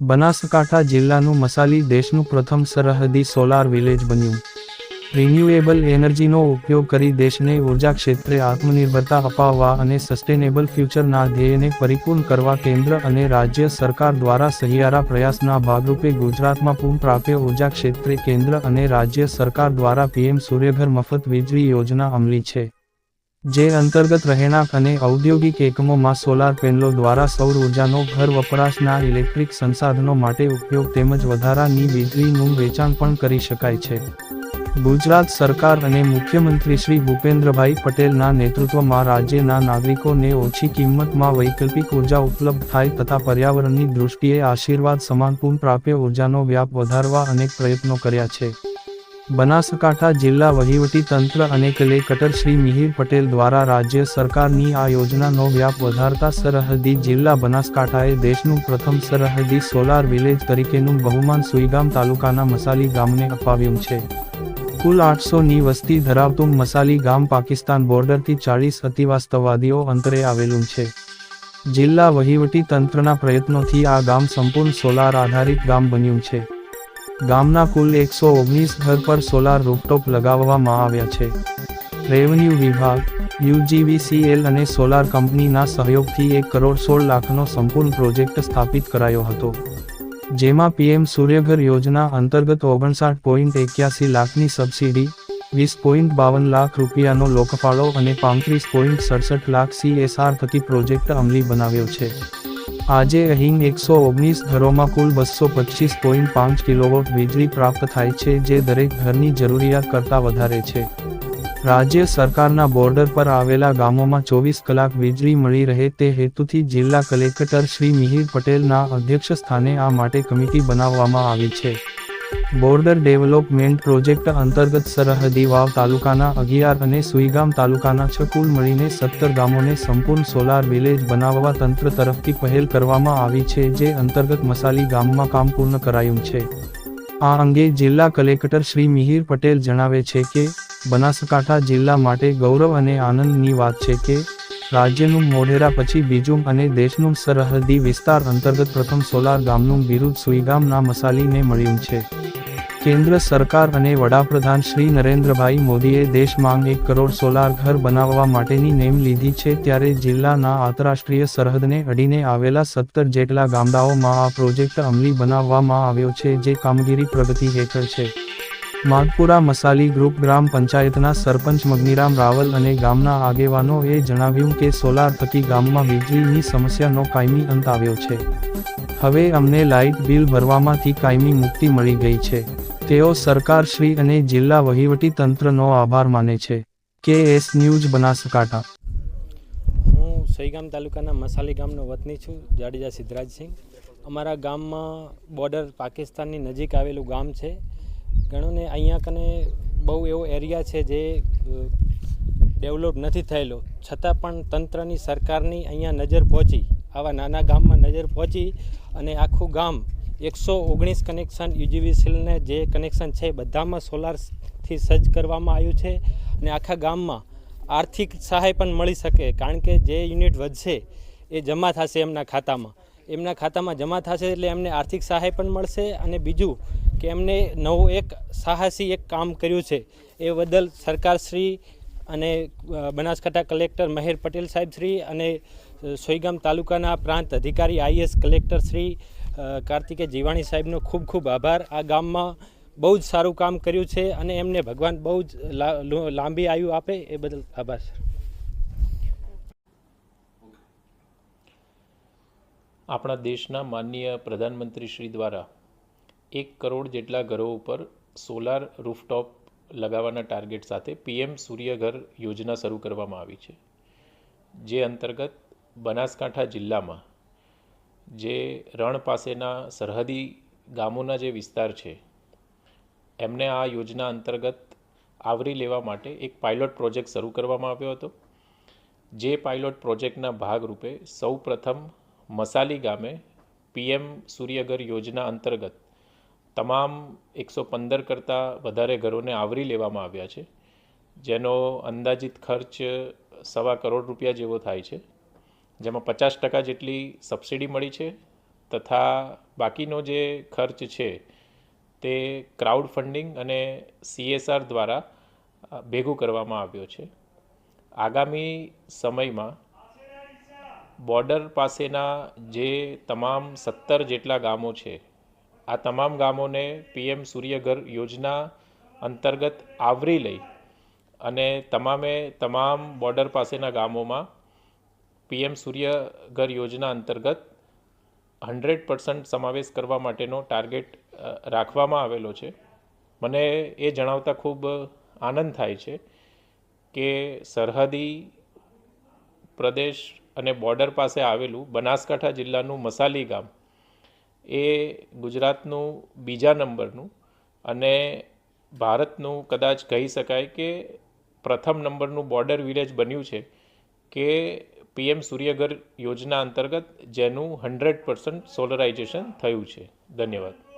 બનાસકાંઠા જિલ્લાનું મસાલી દેશનું પ્રથમ સરહદી સોલાર વિલેજ બન્યું. રિન્યુએબલ એનર્જીનો ઉપયોગ કરી દેશને ઊર્જા ક્ષેત્રે આત્મનિર્ભરતા અપાવવા અને સસ્ટેનેબલ ફ્યુચરના ધ્યેયને પરિપૂર્ણ કરવા કેન્દ્ર અને રાજ્ય સરકાર દ્વારા સહિયારા પ્રયાસના ભાગરૂપે ગુજરાતમાં પુનઃપ્રાપ્ય ઊર્જા ક્ષેત્રે કેન્દ્ર અને રાજ્ય સરકાર દ્વારા પીએમ સૂર્યઘર મફત વીજળી યોજના અમલી છે. જે અંતર્ગત રહેણાંક અને ઔદ્યોગિક એકમોમાં સોલાર પેનલો દ્વારા સૌર ઉર્જાનો ઘર વપરાશના ઇલેક્ટ્રિક સંસાધનો માટે ઉપયોગ તેમજ વધારાની વીજળીનું વેચાણ પણ કરી શકાય છે. ગુજરાત સરકાર અને મુખ્યમંત્રી શ્રી ભૂપેન્દ્રભાઈ પટેલના નેતૃત્વમાં રાજ્યના નાગરિકોને ઓછી કિંમતમાં વૈકલ્પિક ઊર્જા ઉપલબ્ધ થાય તથા પર્યાવરણની દૃષ્ટિએ આશીર્વાદ સમાન પ્રાપ્ય ઉર્જાનો વ્યાપ વધારવા અનેક પ્રયત્નો કર્યા છે. બનાસકાંઠા જિલ્લા વહીવટી તંત્ર અને કલેક્ટર શ્રી મિહિર પટેલ દ્વારા રાજ્ય સરકારની આ યોજનાનો વ્યાપ વધારતા સરહદી જિલ્લા બનાસકાંઠાએ દેશનું પ્રથમ સરહદી સોલાર વિલેજ તરીકેનું બહુમાન સુઈગામ તાલુકાના મસાલી ગામને અપાવ્યું છે. કુલ આઠસોની વસ્તી ધરાવતું મસાલી ગામ પાકિસ્તાન બોર્ડરથી ચાળીસ અતિવાસ્તવાદીઓ અંતરે આવેલું છે. જિલ્લા વહીવટી તંત્રના પ્રયત્નોથી આ ગામ સંપૂર્ણ સોલાર આધારિત ગામ બન્યું છે. ગામના કુલ એકસો ઓગણીસ ઘર પર સોલાર રૂફટોપ લગાવવામાં આવ્યા છે. રેવન્યુ વિભાગ, યુજીવીસીએલ અને સોલાર કંપનીના સહયોગથી એક કરોડ સોળ લાખનો સંપૂર્ણ પ્રોજેક્ટ સ્થાપિત કરાયો હતો. જેમાં પીએમ સૂર્યઘર યોજના અંતર્ગત ઓગણસાઠ પોઈન્ટ એક્યાસી લાખની સબસિડી, વીસ પોઈન્ટ બાવન લાખ રૂપિયાનો લોકફાળો અને પાંત્રીસ પોઈન્ટ સડસઠ લાખ સીએસઆર થકી પ્રોજેક્ટ અમલી બનાવ્યો છે. આજે અહીં એકસો ઓગણીસ ઘરોમાં કુલ બસો પચીસ પોઈન્ટ પાંચ કિલોવોટ વીજળી પ્રાપ્ત થાય છે, જે દરેક ઘરની જરૂરિયાત કરતાં વધારે છે. રાજ્ય સરકારના બોર્ડર પર આવેલા ગામોમાં ચોવીસ કલાક વીજળી મળી રહે તે હેતુથી જિલ્લા કલેક્ટર શ્રી મિહિર પટેલના અધ્યક્ષ સ્થાને આ માટે કમિટી બનાવવામાં આવી છે. બોર્ડર ડેવલપમેન્ટ પ્રોજેક્ટ અંતર્ગત સરહદી વાવ તાલુકાના અગિયાર અને સુઈગામ તાલુકાના છ કુલ મળીને સત્તર ગામોને સંપૂર્ણ સોલાર વિલેજ બનાવવા તંત્ર તરફથી પહેલ કરવામાં આવી છે, જે અંતર્ગત મસાલી ગામમાં કામ પૂર્ણ કરાયું છે. આ અંગે જિલ્લા કલેક્ટર શ્રી મિહિર પટેલ જણાવે છે કે, બનાસકાંઠા જિલ્લા માટે ગૌરવ અને આનંદની વાત છે કે, રાજ્યનું મોઢેરા પછી બીજું અને દેશનું સરહદી વિસ્તાર અંતર્ગત પ્રથમ સોલાર ગામનું બિરુદ સુઈગામના મસાલીને મળ્યું છે. કેન્દ્ર સરકાર અને વડાપ્રધાન શ્રી નરેન્દ્રભાઈ મોદીએ દેશમાં એક કરોડ સોલાર ઘર બનાવવા માટેની નેમ લીધી છે ત્યારે જિલ્લાના આંતરરાષ્ટ્રીય સરહદને અડીને આવેલા સત્તર જેટલા ગામડાઓમાં આ પ્રોજેક્ટ અમલી બનાવવામાં આવ્યો છે જે કામગીરી પ્રગતિ હેઠળ છે. માધપુરા મસાલી ગ્રુપ ગ્રામ પંચાયતના સરપંચ મગનીરામ રાવલ અને ગામના આગેવાનોએ જણાવ્યું કે સોલાર થકી ગામમાં વીજળીની સમસ્યાનો કાયમી અંત આવ્યો છે. હવે અમને લાઇટ બિલ ભરવામાંથી કાયમી મુક્તિ મળી ગઈ છે. તેઓ સરકાર શ્રી અને જિલ્લા વહીવટી તંત્રનો આભાર માને છે. કે એસ ન્યૂઝ બનાસકાંઠા. હું સઈગામ તાલુકાના મસાલી ગામનો વતની છું, જાડેજા સિદ્ધરાજસિંહ. અમારા ગામમાં બોર્ડર પાકિસ્તાનની નજીક આવેલું ગામ છે. ઘણો ને અહીંયા કને બહુ એવો એરિયા છે જે ડેવલપ નથી થયેલો. છતાં પણ તંત્રની સરકારની અહીંયા નજર પહોંચી. આવા નાના ગામમાં નજર પહોંચી અને આખું ગામ એકસો ઓગણીસ કનેક્શન યુજીવીસીલને જે કનેક્શન છે બધામાં સોલારથી સજ્જ કરવામાં આવ્યું છે અને આખા ગામમાં આર્થિક સહાય પણ મળી શકે, કારણ કે જે યુનિટ વધશે એ જમા થશે એમના ખાતામાં. એમના ખાતામાં જમા થશે એટલે એમને આર્થિક સહાય પણ મળશે અને બીજું કે એમને નવું એક સાહસી એક કામ કર્યું છે એ બદલ સરકારશ્રી અને બનાસકાંઠા કલેક્ટર મહેર પટેલ સાહેબ શ્રી અને સોઈગામ તાલુકાના પ્રાંત અધિકારી આઈએસ કલેક્ટર શ્રી કાર્તિકે જીવાણી સાહેબનો ખૂબ ખૂબ આભાર. આ ગામમાં બહુ જ સારું કામ કર્યું છે અને એમને ભગવાન બહુ જ લાંબી આયુ આપે એ બદલ આભાર, સર. આપણા દેશના માનનીય પ્રધાનમંત્રી શ્રી દ્વારા એક કરોડ જેટલા ઘરો ઉપર સોલાર રૂફટોપ લગાવવાના ટાર્ગેટ સાથે પીએમ સૂર્યઘર યોજના શરૂ કરવામાં આવી છે. જે અંતર્ગત બનાસકાંઠા જિલ્લામાં જે રણ પાસેના સરહદી ગામોના જે વિસ્તાર છે, એમને આ યોજના અંતર્ગત આવરી લેવા માટે એક પાયલોટ પ્રોજેક્ટ શરૂ કરવામાં આવ્યો હતો. જે પાયલોટ પ્રોજેક્ટના ભાગરૂપે સૌ પ્રથમ મસાલી ગામે પીએમ સૂર્યઘર યોજના અંતર્ગત તમામ એકસો પંદર કરતાં વધારે ઘરોને આવરી લેવામાં આવ્યા છે, જેનો અંદાજિત ખર્ચ સવા કરોડ રૂપિયા જેવો થાય છે. જેમાં પચાસ ટકા જેટલી સબસિડી મળી છે તથા બાકીનો જે ખર્ચ છે તે ક્રાઉડ ફંડિંગ અને સીએસઆર દ્વારા ભેગું કરવામાં આવ્યો છે. આગામી સમયમાં બોર્ડર પાસેના જે તમામ સત્તર જેટલા ગામો છે, આ તમામ ગામોને પીએમ સૂર્યઘર યોજના અંતર્ગત આવરી લઈ અને તમામે તમામ બોર્ડર પાસેના ગામોમાં પીએમ સૂર્યઘર યોજના અંતર્ગત હંડ્રેડ પર્સન્ટ સમાવેશ કરવા માટેનો ટાર્ગેટ રાખવામાં આવેલો છે. મને એ જણાવતા ખૂબ આનંદ થાય છે કે સરહદી પ્રદેશ અને બોર્ડર પાસે આવેલું બનાસકાંઠા જિલ્લાનું મસાલી ગામ એ ગુજરાતનું બીજા નંબરનું અને ભારતનું કદાચ કહી શકાય કે પ્રથમ નંબરનું બોર્ડર વિલેજ બન્યું છે કે પીએમ સૂર્યઘર યોજના અંતર્ગત જેનું હંડ્રેડ પર્સન્ટ સોલરાઇઝેશન થયું છે. ધન્યવાદ.